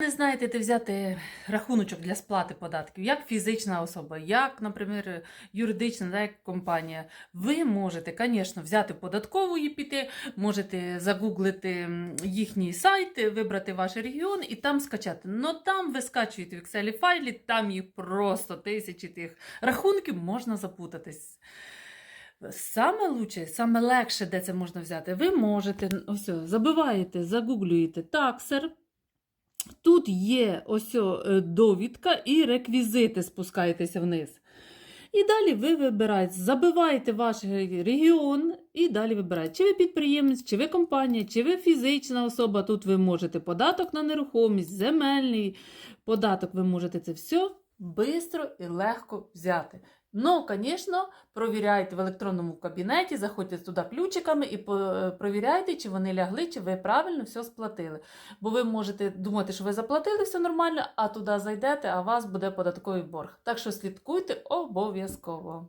Не знаєте, де взяти рахуночок для сплати податків, як фізична особа, як, наприклад, юридична, да, компанія. Ви можете, звісно, взяти податкову і піти, можете загуглити їхній сайт, вибрати ваш регіон і там скачати. Но там ви скачуєте в Excel файлі, там їх просто тисячі тих рахунків, можна запутатись. Саме лучше, саме легше, де це можна взяти, ви можете ось, забиваєте, загуглюєте таксер. Тут є ось е, довідка і реквізити спускаєтеся вниз. І далі ви вибираєте, забиваєте ваш регіон і далі вибираєте, чи ви підприємець, чи ви компанія, чи ви фізична особа. Тут ви можете податок на нерухомість, земельний податок, ви можете це все швидко і легко взяти. Ну, звісно, провіряйте в електронному кабінеті, заходьте туди ключиками і провіряйте, чи вони лягли, чи ви правильно все сплатили. Бо ви можете думати, що ви заплатили все нормально, а туди зайдете, а у вас буде податковий борг. Так що слідкуйте обов'язково.